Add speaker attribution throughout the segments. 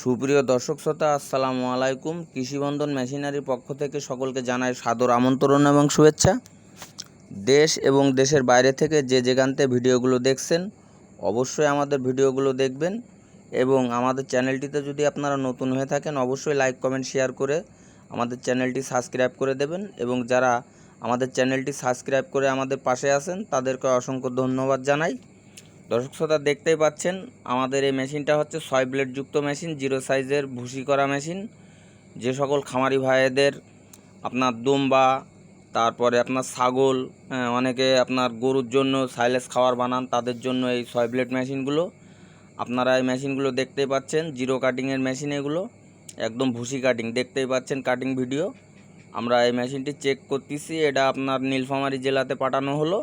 Speaker 1: সুপ্রিয় দর্শক শ্রোতা, আসসালামু আলাইকুম। কৃষিবন্ধন মেশিনারির পক্ষ থেকে সকলকে জানাই সাদর আমন্ত্রণ এবং শুভেচ্ছা। দেশ এবং দেশের বাইরে থেকে যে যেখানতে ভিডিওগুলো দেখছেন, অবশ্যই আমাদের ভিডিওগুলো দেখবেন এবং আমাদের চ্যানেলটিতে যদি আপনারা নতুন হয়ে থাকেন, অবশ্যই লাইক, কমেন্ট, শেয়ার করে আমাদের চ্যানেলটি সাবস্ক্রাইব করে দেবেন এবং যারা আমাদের চ্যানেলটি সাবস্ক্রাইব করে আমাদের পাশে আছেন, তাদেরকে অসংখ্য ধন্যবাদ জানাই। দর্শক শ্রোতা দেখতেই পাচ্ছেন আমাদের এই মেশিনটা হচ্ছে ছয় ব্লেড যুক্ত মেশিন জিরো সাইজের ভুসি করা মেশিন। যে সকল খামারি ভাইয়েদের আপনার দুম্বা তারপরে আপনার ছাগল হ্যাঁ, অনেকে আপনার গরুর জন্য সাইলেস খাবার বানান তাদের জন্য এই ছয় ব্লেড মেশিনগুলো। আপনারা এই মেশিনগুলো দেখতেই পাচ্ছেন জিরো কাটিংয়ের মেশিন এগুলো একদম ভুসি কাটিং দেখতেই পাচ্ছেন কাটিং ভিডিও। আমরা এই মেশিনটি চেক করতেছি এটা আপনার নীলফামারী জেলাতে পাঠানো হলো।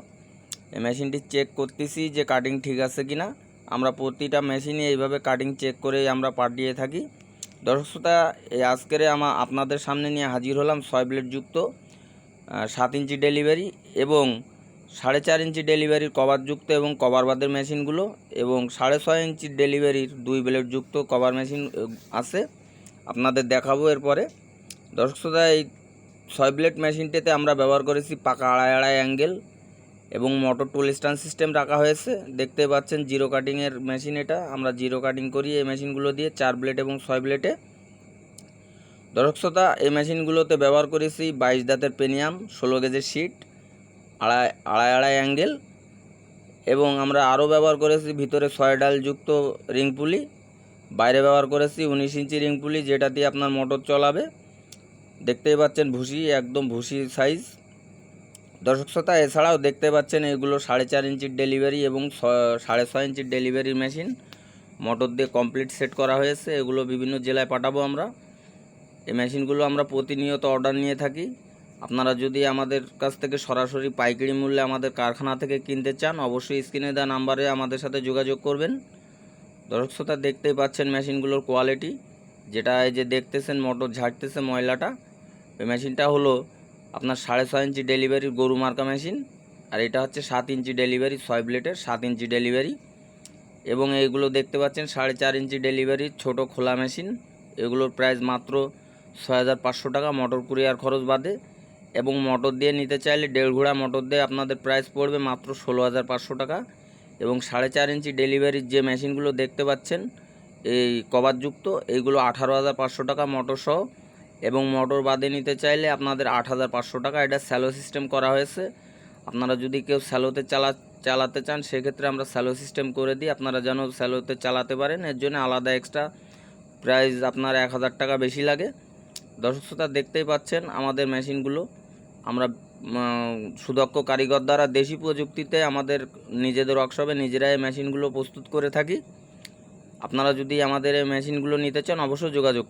Speaker 1: মেশিনটি চেক করতেছি যে কাটিং ঠিক আছে কি না আমরা প্রতিটা মেশিনে এইভাবে কাটিং চেক করেই আমরা পাঠিয়ে থাকি। দর্শক শ্রোতা, এই আজকের আমা, আপনাদের সামনে নিয়ে হাজির হলাম ছয় ব্লেড যুক্ত সাত ইঞ্চি ডেলিভারি এবং সাড়ে চার ইঞ্চি ডেলিভারির কভারযুক্ত এবং কভার বাদের মেশিনগুলো এবং সাড়ে ছয় ইঞ্চি ডেলিভারির দুই ব্লেড যুক্ত কভার মেশিন আছে। আপনাদের দেখাবো এরপরে। দর্শক শ্রোতা, এই ছয় ব্লেড মেশিনটিতে আমরা ব্যবহার করেছি পাকা আড়াই আড়াই অ্যাঙ্গেল এবং মোটর টুল স্ট্যান্ড সিস্টেম রাখা হয়েছে। দেখতে পাচ্ছেন জিরো কাটিংয়ের মেশিন এটা। আমরা জিরো কাটিং করি এই মেশিনগুলো দিয়ে, চার ব্লেড এবং ছয় ব্লেডে দর্শক শ্রোতা, এই মেশিনগুলোতে ব্যবহার করেছি বাইশ দাঁতের পেনিয়াম ষোলো গেজের শিট আড়াই আড়াই আড়াই অ্যাঙ্গেল এবং আমরা আরও ব্যবহার করেছি ভিতরে ছয় ডাল যুক্ত রিং পুলি বাইরে ব্যবহার করেছি উনিশ ইঞ্চি রিং পুলি যেটা দিয়ে আপনার মোটর চলাবে। দেখতেই পাচ্ছেন ভুসি, একদম ভুসি সাইজ দর্শক শ্রোতা, এছাড়াও দেখতে পাচ্ছেন এগুলো সাড়ে চার ইঞ্চির ডেলিভারি এবং সাড়ে ছয় ইঞ্চির ডেলিভারি মেশিন মোটর দিয়ে কমপ্লিট সেট করা হয়েছে। এগুলো বিভিন্ন জেলায় পাঠাবো আমরা। এই মেশিনগুলো আমরা প্রতিনিয়ত অর্ডার নিয়ে থাকি। আপনারা যদি আমাদের কাছ থেকে সরাসরি পাইকারি মূল্যে আমাদের কারখানা থেকে কিনতে চান, অবশ্যই স্ক্রিনে দেওয়া নাম্বারে আমাদের সাথে যোগাযোগ করবেন। দর্শক শ্রোতা, দেখতেই পাচ্ছেন মেশিনগুলোর কোয়ালিটি যেটা এই যে দেখতেছেন, মোটর ঝাড়তেছে ময়লাটা। এই মেশিনটা হলো আপনার সাড়ে ছয় ইঞ্চি ডেলিভারির গরু মার্কা মেশিন, আর এটা হচ্ছে সাত ইঞ্চি ডেলিভারি, ছয় ব্লেডের সাত ইঞ্চি ডেলিভারি। এবং এইগুলো দেখতে পাচ্ছেন, সাড়ে চার ইঞ্চি ডেলিভারি, ছোট খোলা মেশিন। এগুলোর প্রাইস মাত্র ছয় হাজার পাঁচশো টাকা, মোটর কুরিয়ার খরচ বাদে। এবং মোটর দিয়ে নিতে চাইলে দেড় ঘোড়া মোটর দিয়ে আপনাদের প্রাইস পড়বে মাত্র ষোলো হাজার পাঁচশো টাকা। এবং সাড়ে চার ইঞ্চি ডেলিভারির যে মেশিনগুলো দেখতে পাচ্ছেন, এই কভারযুক্ত এইগুলো আঠারো হাজার পাঁচশো টাকা মোটর সহ। এবং মোটর বাদে নিতে চাইলে আপনাদের আট হাজার পাঁচশো টাকা এটা স্যালো সিস্টেম করা হয়েছে। আপনারা যদি কেউ স্যালোতে চালা, চালাতে চান, সেক্ষেত্রে আমরা স্যালো সিস্টেম করে দিই। আপনারা যেন স্যালোতে চালাতে পারেন, এর জন্য আলাদা এক্সট্রা প্রাইস আপনার এক হাজার টাকা বেশি লাগে। দর্শক শ্রোতা, দেখতেই পাচ্ছেন আমাদের মেশিনগুলো। আমরা সুদক্ষ কারিগর দ্বারা দেশি প্রযুক্তিতে আমাদের নিজেদের ওয়ার্কশপে নিজেরাই মেশিনগুলো প্রস্তুত করে থাকি। আপনারা যদি আমাদের এই মেশিনগুলো নিতে চান, অবশ্যই যোগাযোগ